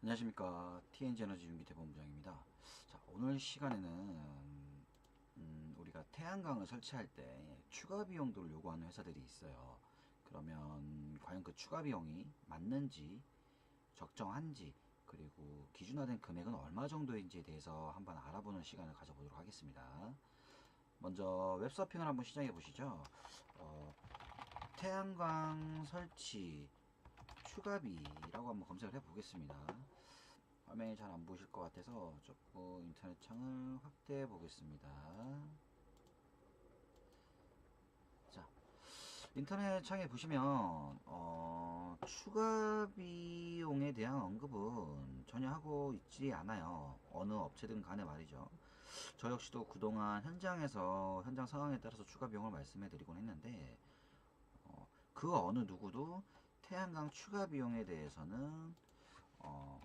안녕하십니까 TNG 에너지 윤기 대본부장입니다. 자 오늘 시간에는 음, 우리가 태양광을 설치할 때 추가 비용들을 요구하는 회사들이 있어요. 그러면 과연 그 추가 비용이 맞는지 적정한지 그리고 기준화된 금액은 얼마 정도인지에 대해서 한번 알아보는 시간을 가져보도록 하겠습니다. 먼저 웹서핑을 한번 시작해 보시죠. 어, 태양광 설치 추가비라고 한번 검색을 해 보겠습니다. 화면이 잘 안 보이실 것 같아서 조금 인터넷 창을 확대해 보겠습니다. 자, 인터넷 창에 보시면 어, 추가 비용에 대한 언급은 전혀 하고 있지 않아요. 어느 업체든 간에 말이죠. 저 역시도 그동안 현장에서 현장 상황에 따라서 추가 비용을 말씀해 드리곤 했는데 어, 그 어느 누구도 태양광 추가 비용에 대해서는 어,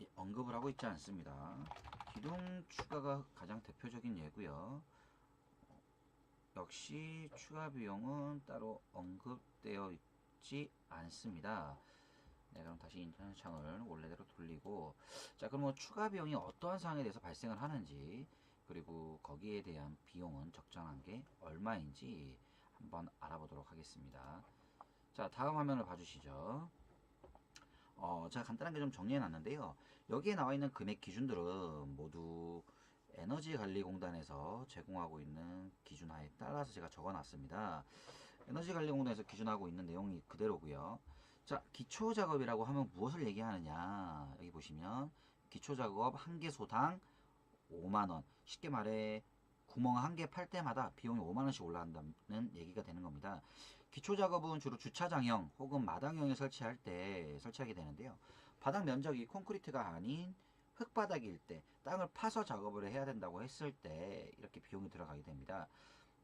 이- 언급을 하고 있지 않습니다. 기둥 추가가 가장 대표적인 예고요. 어, 역시 추가 비용은 따로 언급되어 있지 않습니다. 네, 그럼 다시 인터넷 창을 원래대로 돌리고 자, 그러면 추가 비용이 어떠한 상황에 대해서 발생을 하는지 그리고 거기에 대한 비용은 적정한 게 얼마인지 한번 알아보도록 하겠습니다. 자, 다음 화면을 봐주시죠. 어, 제가 간단하게 좀 정리해 놨는데요. 여기에 나와 있는 금액 기준들은 모두 에너지관리공단에서 제공하고 있는 기준하에 따라서 제가 적어 놨습니다. 에너지관리공단에서 기준하고 있는 내용이 그대로고요. 자, 기초작업이라고 하면 무엇을 얘기하느냐. 여기 보시면 기초작업 한 개소당 5만원. 쉽게 말해 구멍 한 개 팔 때마다 비용이 5만원씩 올라간다는 얘기가 되는 겁니다. 기초 작업은 주로 주차장형 혹은 마당형에 설치할 때 설치하게 되는데요. 바닥 면적이 콘크리트가 아닌 흙바닥일 때 땅을 파서 작업을 해야 된다고 했을 때 이렇게 비용이 들어가게 됩니다.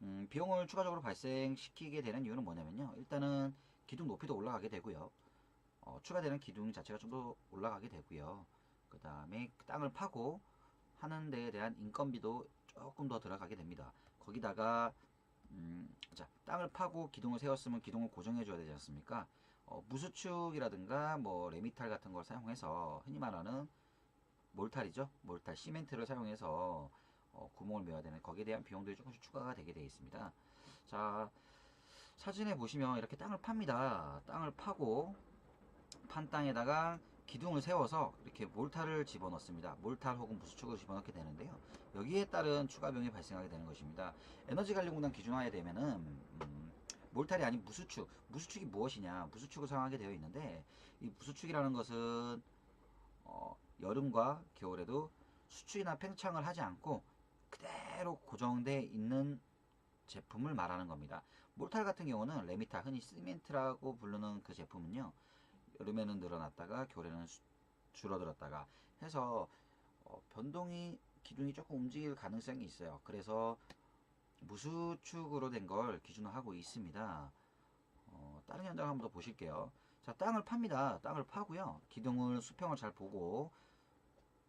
음, 비용을 추가적으로 발생시키게 되는 이유는 뭐냐면요. 일단은 기둥 높이도 올라가게 되고요. 어, 추가되는 기둥 자체가 좀 더 올라가게 되고요. 그 다음에 땅을 파고 하는 데에 대한 인건비도 조금 더 들어가게 됩니다. 거기다가 음, 자, 땅을 파고 기둥을 세웠으면 기둥을 고정해 줘야 되지 않습니까? 어, 무수축이라든가 뭐 레미탈 같은 걸 사용해서 흔히 말하는 몰탈이죠. 몰탈 시멘트를 사용해서 어, 구멍을 메워야 되는 거기에 대한 비용들이 조금씩 추가가 되게 되어 있습니다. 자, 사진에 보시면 이렇게 땅을 팝니다. 땅을 파고 판 땅에다가 기둥을 세워서 이렇게 몰탈을 집어넣습니다. 몰탈 혹은 무수축을 집어넣게 되는데요. 여기에 따른 추가 비용이 발생하게 되는 것입니다. 에너지 관리공단 기준화에 되면은 음, 몰탈이 아닌 무수축, 무수축이 무엇이냐? 무수축을 사용하게 되어 있는데 이 무수축이라는 것은 어, 여름과 겨울에도 수축이나 팽창을 하지 않고 그대로 고정돼 있는 제품을 말하는 겁니다. 몰탈 같은 경우는 레미타, 흔히 시멘트라고 부르는 그 제품은요. 여름에는 늘어났다가 겨울에는 수- 줄어들었다가 해서 어, 변동이 기둥이 조금 움직일 가능성이 있어요. 그래서 무수축으로 된 걸 기준화하고 있습니다. 어, 다른 현장을 한번 더 보실게요. 자, 땅을 팝니다. 땅을 파고요. 기둥을 수평을 잘 보고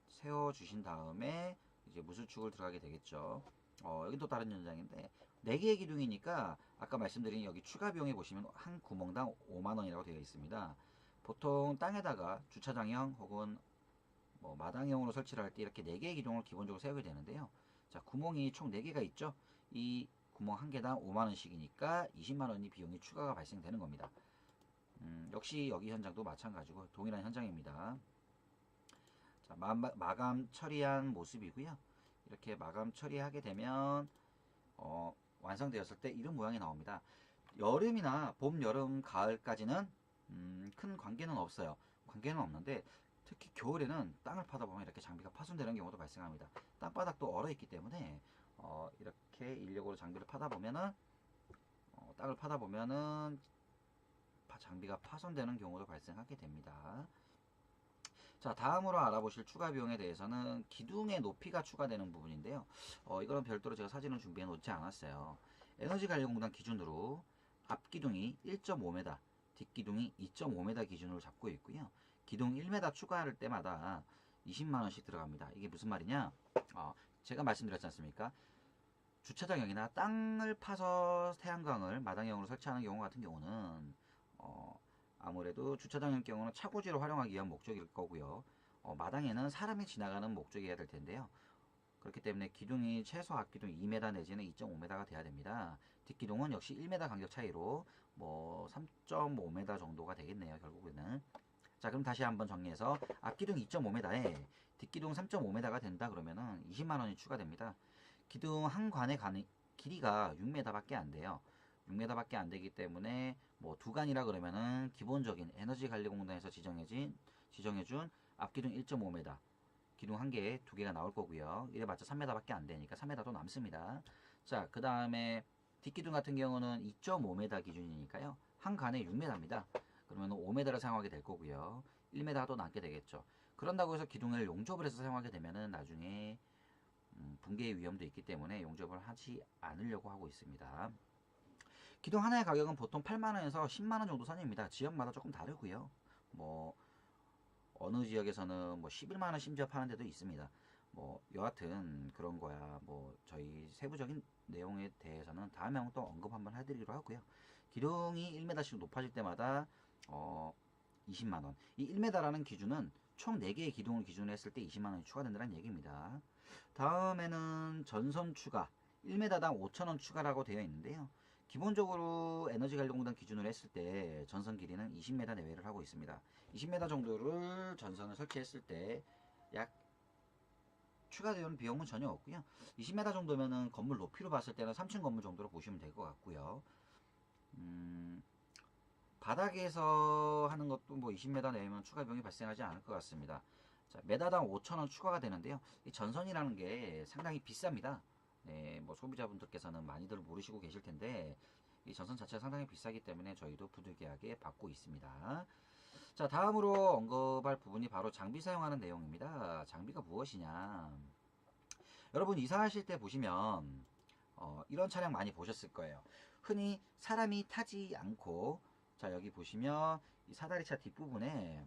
세워 주신 다음에 이제 무수축을 들어가게 되겠죠. 어, 여기 또 다른 현장인데 4개의 기둥이니까 아까 말씀드린 여기 추가 비용에 보시면 한 구멍당 5만 원이라고 되어 있습니다. 보통 땅에다가 주차장형 혹은 뭐 마당형으로 설치를 할 때 이렇게 4개의 기둥을 기본적으로 세우게 되는데요. 자, 구멍이 총 4개가 있죠. 이 구멍 한 개당 5만 원씩이니까 20만 원이 비용이 추가가 발생되는 겁니다. 음, 역시 여기 현장도 마찬가지고 동일한 현장입니다. 자, 마, 마 감 처리한 모습이고요. 이렇게 마감 처리하게 되면 어, 완성되었을 때 이런 모양이 나옵니다. 여름이나 봄, 여름, 가을까지는 음, 큰 관계는 없어요. 관계는 없는데 특히 겨울에는 땅을 파다 보면 이렇게 장비가 파손되는 경우도 발생합니다. 땅바닥도 얼어 있기 때문에 어, 이렇게 인력으로 장비를 파다 보면은 어, 땅을 파다 보면은 파- 장비가 파손되는 경우도 발생하게 됩니다. 자, 다음으로 알아보실 추가 비용에 대해서는 기둥의 높이가 추가되는 부분인데요. 어, 이거는 별도로 제가 사진을 준비해 놓지 않았어요. 에너지관리공단 기준으로 앞기둥이 1.5m, 뒷기둥이 2.5m 기준으로 잡고 있고요. 기둥 1m 추가할 때마다 20만원씩 들어갑니다. 이게 무슨 말이냐? 어, 제가 말씀드렸지 않습니까? 주차장형이나 땅을 파서 태양광을 마당형으로 설치하는 경우 같은 경우는 어, 아무래도 주차장일 경우는 차고지를 활용하기 위한 목적일 거고요. 어, 마당에는 사람이 지나가는 목적이어야 될 텐데요. 그렇기 때문에 기둥이 최소 앞기둥 2m 내지는 2.5m가 돼야 됩니다. 뒷기둥은 역시 1m 간격 차이로 뭐 3.5m 정도가 되겠네요. 결국에는. 자 그럼 다시 한번 정리해서 앞기둥 2.5m에 뒷기둥 3.5m가 된다 그러면은 20만원이 추가됩니다. 기둥 한 관의 관 길이가 6m밖에 안 돼요. 6m밖에 안 되기 때문에 뭐 두 간이라 그러면은 기본적인 에너지관리공단에서 지정해진 지정해준 앞기둥 1.5m 기둥 한 개, 두 개가 나올 거고요. 이래봤자 3m밖에 안 되니까 3m도 남습니다. 자, 그 다음에 뒷기둥 같은 경우는 2.5m 기준이니까요. 한 간에 6m입니다. 그러면 5m를 사용하게 될 거고요. 1m도 남게 되겠죠. 그런다고 해서 기둥을 용접을 해서 사용하게 되면은 나중에 음, 붕괴의 위험도 있기 때문에 용접을 하지 않으려고 하고 있습니다. 기둥 하나의 가격은 보통 8만원에서 10만원 정도 선입니다. 지역마다 조금 다르고요. 뭐 어느 지역에서는 뭐 11만원 심지어 파는 데도 있습니다. 뭐 여하튼 그런 거야. 뭐 저희 세부적인 내용에 대해서는 다음에 한번 또 언급 한번 해드리기로 하고요. 기둥이 1m씩 높아질 때마다 어 20만원. 이 1m라는 기준은 총 4개의 기둥을 기준으로 했을 때 20만원이 추가된다는 얘기입니다. 다음에는 전선 추가 1m당 5천원 추가라고 되어 있는데요. 기본적으로 에너지관리공단 기준으로 했을 때 전선 길이는 20m 내외를 하고 있습니다. 20m 정도를 전선을 설치했을 때 약 추가되는 비용은 전혀 없고요. 20m 정도면은 건물 높이로 봤을 때는 3층 건물 정도로 보시면 될 것 같고요. 음, 바닥에서 하는 것도 뭐 20m 내면 추가 비용이 발생하지 않을 것 같습니다. 자, 메다당 5,000원 추가가 되는데요. 이 전선이라는 게 상당히 비쌉니다. 네, 뭐 소비자분들께서는 많이들 모르시고 계실 텐데 이 전선 자체가 상당히 비싸기 때문에 저희도 부득이하게 받고 있습니다. 자, 다음으로 언급할 부분이 바로 장비 사용하는 내용입니다. 장비가 무엇이냐? 여러분 이사하실 때 보시면 어, 이런 차량 많이 보셨을 거예요. 흔히 사람이 타지 않고 자 여기 보시면 이 사다리차 뒷부분에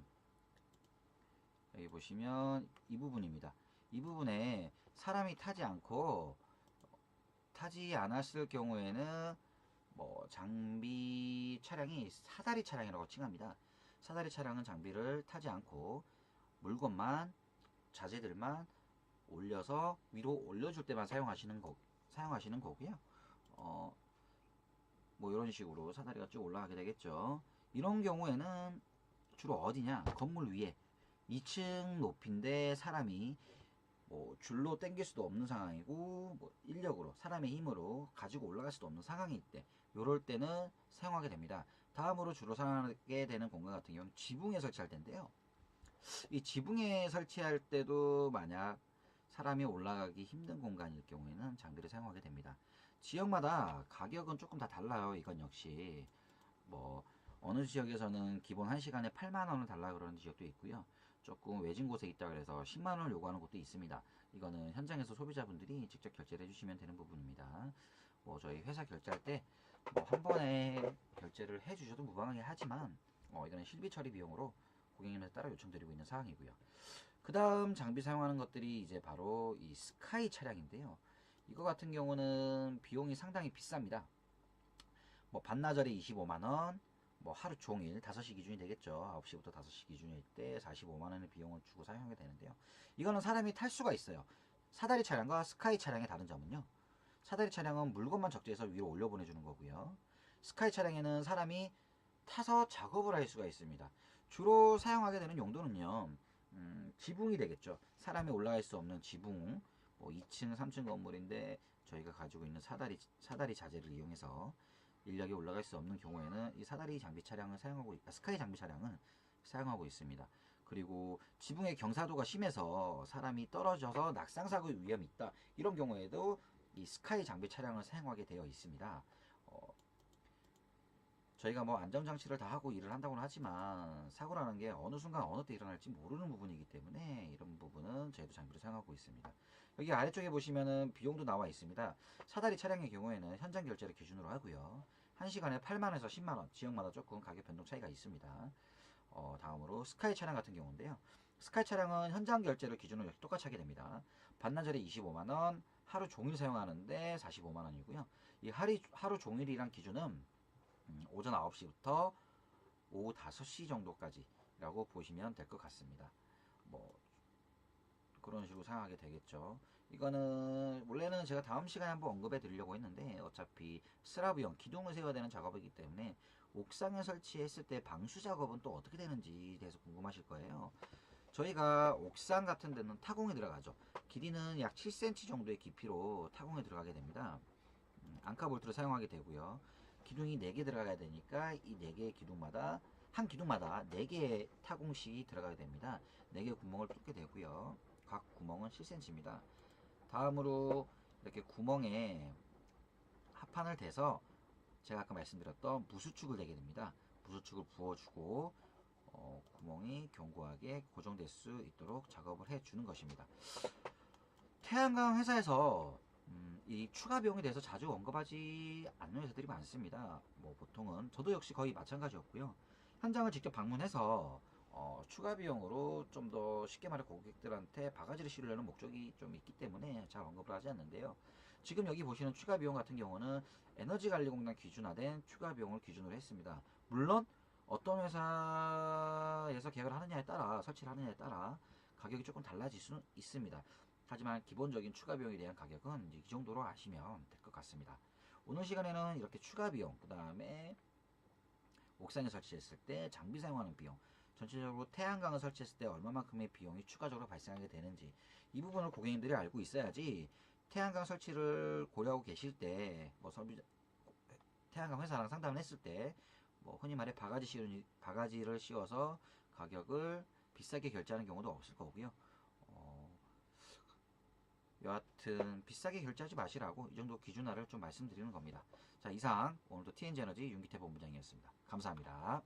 여기 보시면 이 부분입니다. 이 부분에 사람이 타지 않고 타지 않았을 경우에는 뭐 장비 차량이 사다리 차량이라고 칭합니다. 사다리 차량은 장비를 타지 않고 물건만 자재들만 올려서 위로 올려줄 때만 사용하시는 거 사용하시는 거고요. 어, 뭐 이런 식으로 사다리가 쭉 올라가게 되겠죠. 이런 경우에는 주로 어디냐? 건물 위에 2층 높이인데 사람이 뭐 줄로 당길 수도 없는 상황이고 뭐 인력으로 사람의 힘으로 가지고 올라갈 수도 없는 상황일 때 요럴 때는 사용하게 됩니다. 다음으로 주로 사용하게 되는 공간 같은 경우는 지붕에 설치할 텐데요. 이 지붕에 설치할 때도 만약 사람이 올라가기 힘든 공간일 경우에는 장비를 사용하게 됩니다. 지역마다 가격은 조금 다 달라요. 이건 역시 뭐 어느 지역에서는 기본 1시간에 8만 원을 달라 그러는 지역도 있고요. 조금 외진 곳에 있다 그래서 10만 원을 요구하는 곳도 있습니다. 이거는 현장에서 소비자분들이 직접 결제를 해주시면 되는 부분입니다. 뭐 저희 회사 결제할 때 뭐 한 번에 결제를 해주셔도 무방하게 하지만 어 이거는 실비 처리 비용으로 고객님에 따라 요청드리고 있는 사항이고요. 그 다음 장비 사용하는 것들이 이제 바로 이 스카이 차량인데요. 이거 같은 경우는 비용이 상당히 비쌉니다. 뭐 반나절에 25만원, 뭐 하루 종일 5시 기준이 되겠죠. 9시부터 5시 기준일 때 45만원의 비용을 주고 사용하게 되는데요. 이거는 사람이 탈 수가 있어요. 사다리 차량과 스카이 차량의 다른 점은요. 사다리 차량은 물건만 적재해서 위로 올려 보내주는 거고요. 스카이 차량에는 사람이 타서 작업을 할 수가 있습니다. 주로 사용하게 되는 용도는요. 음, 지붕이 되겠죠. 사람이 올라갈 수 없는 지붕, 뭐 2층, 3층 건물인데 저희가 가지고 있는 사다리 사다리 자재를 이용해서 인력이 올라갈 수 없는 경우에는 이 사다리 장비 차량을 사용하고 아, 스카이 장비 차량은 사용하고 있습니다. 그리고 지붕의 경사도가 심해서 사람이 떨어져서 낙상 사고 위험이 있다. 이런 경우에도 이 스카이 장비 차량을 사용하게 되어 있습니다. 어, 저희가 뭐 안전장치를 다 하고 일을 한다고는 하지만 사고라는 게 어느 순간 어느 때 일어날지 모르는 부분이기 때문에 이런 부분은 저희도 장비를 사용하고 있습니다. 여기 아래쪽에 보시면은 비용도 나와 있습니다. 사다리 차량의 경우에는 현장 결제를 기준으로 하고요. 1시간에 8만원에서 10만원, 지역마다 조금 가격 변동 차이가 있습니다. 어, 다음으로 스카이 차량 같은 경우인데요. 스카이 차량은 현장 결제를 기준으로 똑같이 하게 됩니다. 반나절에 25만원, 하루 종일 사용하는데 45만원이고요. 이 하루, 하루 종일이란 기준은 음, 오전 9시부터 오후 5시 정도까지라고 보시면 될 것 같습니다. 뭐 그런 식으로 생각하게 되겠죠. 이거는 원래는 제가 다음 시간에 한번 언급해 드리려고 했는데 어차피 스라브형 기둥을 세워야 되는 작업이기 때문에 옥상에 설치했을 때 방수 작업은 또 어떻게 되는지 대해서 궁금하실 거예요. 저희가 옥상 같은 데는 타공이 들어가죠. 길이는 약 7cm 정도의 깊이로 타공에 들어가게 됩니다. 음, 앙카 볼트를 사용하게 되고요. 기둥이 4개 들어가야 되니까 이 4개의 기둥마다 한 기둥마다 4개의 타공식이 들어가게 됩니다. 4개 구멍을 뚫게 되고요. 각 구멍은 7cm입니다. 다음으로 이렇게 구멍에 합판을 대서 제가 아까 말씀드렸던 무수축을 내게 됩니다. 무수축을 부어주고 어, 구멍이 견고하게 고정될 수 있도록 작업을 해주는 것입니다. 태양광 회사에서 음, 이 추가 비용에 대해서 자주 언급하지 않는 회사들이 많습니다. 뭐 보통은 저도 역시 거의 마찬가지였고요. 현장을 직접 방문해서 어, 추가 비용으로 좀 더 쉽게 말해 고객들한테 바가지를 씌우려는 목적이 좀 있기 때문에 잘 언급을 하지 않는데요. 지금 여기 보시는 추가 비용 같은 경우는 에너지관리공단 기준화된 추가 비용을 기준으로 했습니다. 물론 어떤 회사에서 계약을 하느냐에 따라 설치를 하느냐에 따라 가격이 조금 달라질 수는 있습니다. 하지만 기본적인 추가 비용에 대한 가격은 이 정도로 아시면 될 것 같습니다. 오늘 시간에는 이렇게 추가 비용, 그 다음에 옥상에 설치했을 때 장비 사용하는 비용, 전체적으로 태양광을 설치했을 때 얼마만큼의 비용이 추가적으로 발생하게 되는지 이 부분을 고객님들이 알고 있어야지 태양광 설치를 고려하고 계실 때뭐 설비 태양광 회사랑 상담을 했을 때 뭐 흔히 말해 바가지 씌우는 바가지를 씌워서 가격을 비싸게 결제하는 경우도 없을 거고요. 어, 여하튼 비싸게 결제하지 마시라고 이 정도 기준화를 좀 말씀드리는 겁니다. 자 이상 오늘도 TNG 에너지 윤기태 본부장이었습니다. 감사합니다.